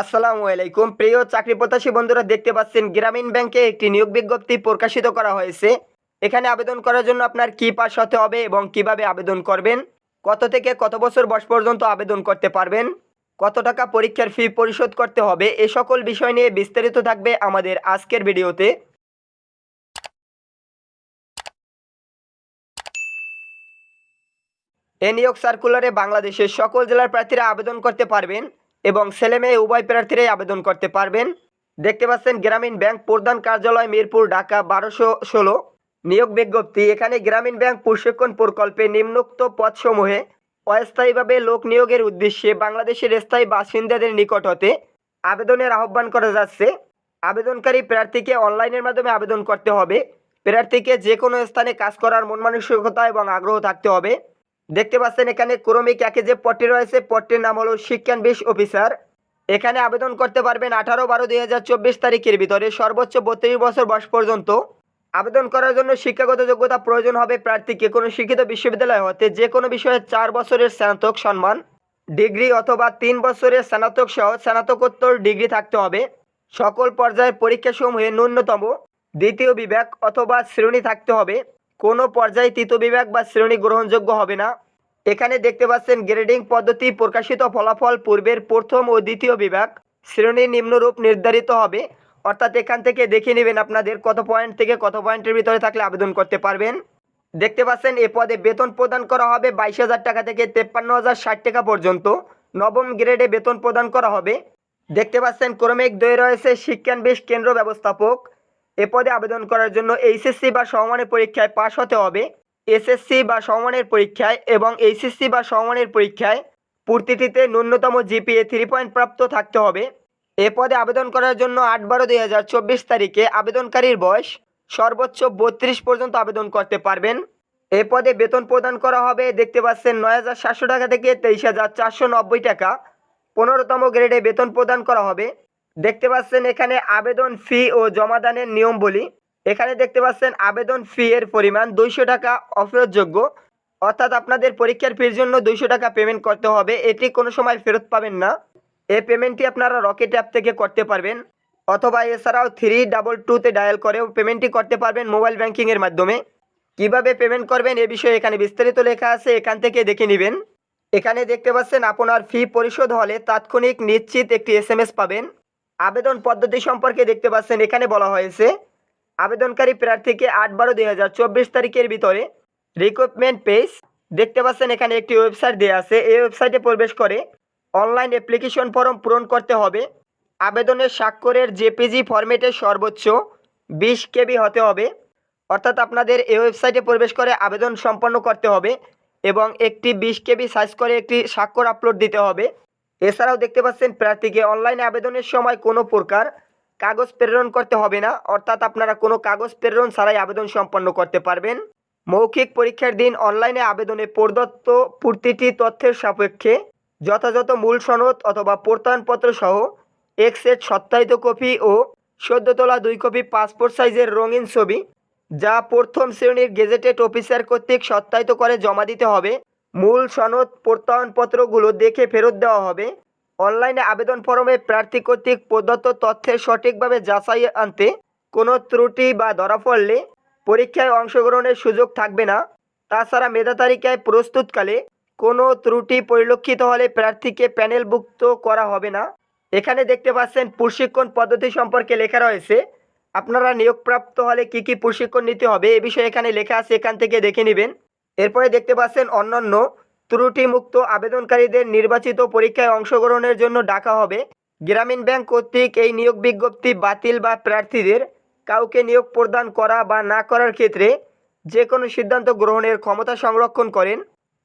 আসসালামু আলাইকুম। প্রিয় চাকরি প্রত্যাশী বন্ধুরা, দেখতে পাচ্ছেন গ্রামীণ ব্যাংকে একটি নিয়োগ বিজ্ঞপ্তি প্রকাশিত করা হয়েছে। এখানে আবেদন করার জন্য আপনার কি পাস হতে হবে এবং কীভাবে আবেদন করবেন, কত থেকে কত বছর বয়স পর্যন্ত আবেদন করতে পারবেন, কত টাকা পরীক্ষার ফি পরিশোধ করতে হবে, এ সকল বিষয় নিয়ে বিস্তারিত থাকবে আমাদের আজকের ভিডিওতে। এ নিয়োগ সার্কুলারে বাংলাদেশের সকল জেলার প্রার্থীরা আবেদন করতে পারবেন। এবং ছেলে মেয়ে উভয় প্রার্থীরাই আবেদন করতে পারবেন। দেখতে পাচ্ছেন গ্রামীণ ব্যাংক প্রধান কার্যালয় মিরপুর, ঢাকা, বারোশো ষোলো। নিয়োগ বিজ্ঞপ্তি, এখানে গ্রামীণ ব্যাংক প্রশিক্ষণ প্রকল্পে নিম্নোক্ত পদসমূহে অস্থায়ীভাবে লোক নিয়োগের উদ্দেশ্যে বাংলাদেশের স্থায়ী বাসিন্দাদের নিকট হতে আবেদনের আহ্বান করা যাচ্ছে। আবেদনকারী প্রার্থীকে অনলাইনের মাধ্যমে আবেদন করতে হবে। প্রার্থীকে যে কোনো স্থানে কাজ করার মন মানসিকতা এবং আগ্রহ থাকতে হবে। দেখতে পাচ্ছেন এখানে ক্রমিক একে যে পদটি রয়েছে, পদটির নাম হলো শিক্ষান বিশ অফিসার। এখানে আবেদন করতে পারবেন আঠারো বারো দুই হাজার চব্বিশ তারিখের ভিতরে, সর্বোচ্চ বত্রিশ বছর বয়স পর্যন্ত। আবেদন করার জন্য শিক্ষাগত যোগ্যতা প্রয়োজন হবে প্রার্থীকে কোনো শিক্ষিত বিশ্ববিদ্যালয় হতে যে কোনো বিষয়ে চার বছরের স্নাতক সম্মান, ডিগ্রি অথবা তিন বছরের স্নাতক সহ স্নাতকোত্তর ডিগ্রি থাকতে হবে। সকল পর্যায়ের পরীক্ষাসমূহে ন্যূনতম দ্বিতীয় বিভাগ অথবা শ্রেণি থাকতে হবে। কোনো পর্যায়ে তৃতীয় বিভাগ বা শ্রেণি গ্রহণযোগ্য হবে না। এখানে দেখতে পাচ্ছেন গ্রেডিং পদ্ধতি প্রকাশিত ফলাফল পূর্বের প্রথম ও দ্বিতীয় বিভাগ। শ্রেণি নিম্নরূপ নির্ধারিত হবে। অর্থাৎ এখান থেকে দেখে নেবেন আপনাদের কত পয়েন্ট থেকে কত পয়েন্টের ভিতরে থাকলে আবেদন করতে পারবেন। দেখতে পাচ্ছেন এ পদে বেতন প্রদান করা হবে বাইশ হাজার টাকা থেকে তেপ্পান্ন হাজার ষাট টাকা পর্যন্ত। নবম গ্রেডে বেতন প্রদান করা হবে। দেখতে পাচ্ছেন ক্রমিক দই রয়েছে শিক্ষানবিশ কেন্দ্র ব্যবস্থাপক। এ পদে আবেদন করার জন্য এইচএসসি বা সমমানের পরীক্ষায় পাশ হতে হবে। এসএসসি বা সমমানের পরীক্ষায় এবং এইচএসসি বা সমমানের পরীক্ষায় প্রতিটিতে ন্যূনতম জিপিএ থ্রি পয়েন্ট প্রাপ্ত থাকতে হবে। এ পদে আবেদন করার জন্য আট বারো দুই হাজার চব্বিশ তারিখে আবেদনকারীর বয়স সর্বোচ্চ বত্রিশ পর্যন্ত আবেদন করতে পারবেন। এ পদে বেতন প্রদান করা হবে, দেখতে পাচ্ছেন নয় হাজার সাতশো টাকা থেকে তেইশ হাজার চারশো নব্বই টাকা। পনেরোতম গ্রেডে বেতন প্রদান করা হবে। দেখতে পাচ্ছেন এখানে আবেদন ফি ও জমাদানের নিয়ম বলি। এখানে দেখতে পাচ্ছেন আবেদন ফি এর পরিমাণ দুইশো টাকা অফেরতযোগ্য। অর্থাৎ আপনাদের পরীক্ষার ফির জন্য দুইশো টাকা পেমেন্ট করতে হবে। এটি কোনো সময় ফেরত পাবেন না। এই পেমেন্টটি আপনারা রকেট অ্যাপ থেকে করতে পারবেন। অথবা এছাড়াও থ্রি ডাবল টুতে ডায়াল করেও পেমেন্টটি করতে পারবেন মোবাইল ব্যাংকিংয়ের মাধ্যমে। কীভাবে পেমেন্ট করবেন এ বিষয়ে এখানে বিস্তারিত লেখা আছে, এখান থেকে দেখে নেবেন। এখানে দেখতে পাচ্ছেন আপনার ফি পরিশোধ হলে তাৎক্ষণিক নিশ্চিত একটি এস পাবেন। আবেদন পদ্ধতি সম্পর্কে দেখতে পাচ্ছেন, এখানে বলা হয়েছে, আবেদনকারী প্রার্থীকে আট বারো দুই হাজার চব্বিশ তারিখের ভিতরে রিক্রুটমেন্ট পেজ দেখতে পাচ্ছেন এখানে একটি ওয়েবসাইট দেওয়া আছে, এই ওয়েবসাইটে প্রবেশ করে অনলাইন অ্যাপ্লিকেশন ফর্ম পূরণ করতে হবে। আবেদনের স্বাক্ষরের জেপিজি ফরম্যাটে সর্বোচ্চ বিশ কেবি হতে হবে। অর্থাৎ আপনাদের এই ওয়েবসাইটে প্রবেশ করে আবেদন সম্পন্ন করতে হবে এবং একটি বিশ কেবি সাইজ করে একটি স্বাক্ষর আপলোড দিতে হবে। এছাড়াও দেখতে পাচ্ছেন প্রার্থীকে অনলাইনে আবেদনের সময় কোনো প্রকার কাগজ প্রেরণ করতে হবে না, অর্থাৎ আপনারা কোনো কাগজ প্রেরণ ছাড়াই আবেদন সম্পন্ন করতে পারবেন। মৌখিক পরীক্ষার দিন অনলাইনে আবেদনে প্রদত্ত প্রতিটি তথ্যের সাপেক্ষে যথাযথ মূল সনদ অথবা প্রত্যয়নপত্র সহ এক সেট সত্যায়িত কপি ও সদ্য তোলা দুই কপি পাসপোর্ট সাইজের রঙিন ছবি, যা প্রথম শ্রেণির গেজেটেড অফিসার কর্তৃক সত্যায়িত করে জমা দিতে হবে। মূল সনদ প্রত্যয়নপত্রগুলো দেখে ফেরত দেওয়া হবে। অনলাইনে আবেদন ফর্মে প্রার্থী কর্তৃক প্রদত্ত তথ্যের সঠিকভাবে যাচাই আনতে কোনো ত্রুটি বা ধরা পড়লে পরীক্ষায় অংশগ্রহণের সুযোগ থাকবে না। তাছাড়া মেধা তালিকায় প্রস্তুতকালে কোনো ত্রুটি পরিলক্ষিত হলে প্রার্থীকে প্যানেলভুক্ত করা হবে না। এখানে দেখতে পাচ্ছেন, প্রশিক্ষণ পদ্ধতি সম্পর্কে লেখা রয়েছে। আপনারা নিয়োগপ্রাপ্ত হলে কি কি প্রশিক্ষণ নিতে হবে এ বিষয়ে এখানে লেখা আছে, এখান থেকে দেখে নেবেন। এরপরে দেখতে পাচ্ছেন অন্যান্য ত্রুটিমুক্ত আবেদনকারীদের নির্বাচিত পরীক্ষায় অংশগ্রহণের জন্য ডাকা হবে। গ্রামীণ ব্যাংক কর্তৃক এই নিয়োগ বিজ্ঞপ্তি বাতিল বা প্রার্থীদের কাউকে নিয়োগ প্রদান করা বা না করার ক্ষেত্রে যে কোনো সিদ্ধান্ত গ্রহণের ক্ষমতা সংরক্ষণ করেন।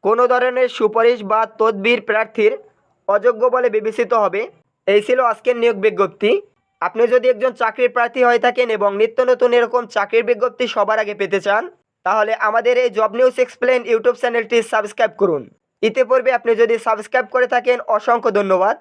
কোনো ধরনের সুপারিশ বা তদবির প্রার্থীর অযোগ্য বলে বিবেচিত হবে। এই ছিল আজকের নিয়োগ বিজ্ঞপ্তি। আপনি যদি একজন চাকরির প্রার্থী হয়ে থাকেন এবং নিত্য নতুন এরকম চাকরির বিজ্ঞপ্তি সবার আগে পেতে চান তাহলে আমাদের এই জব নিউজ এক্সপ্লেন ইউটিউব চ্যানেলটি সাবস্ক্রাইব করুন। ইতিপূর্বে আপনি যদি সাবস্ক্রাইব করে থাকেন, অসংখ্য ধন্যবাদ।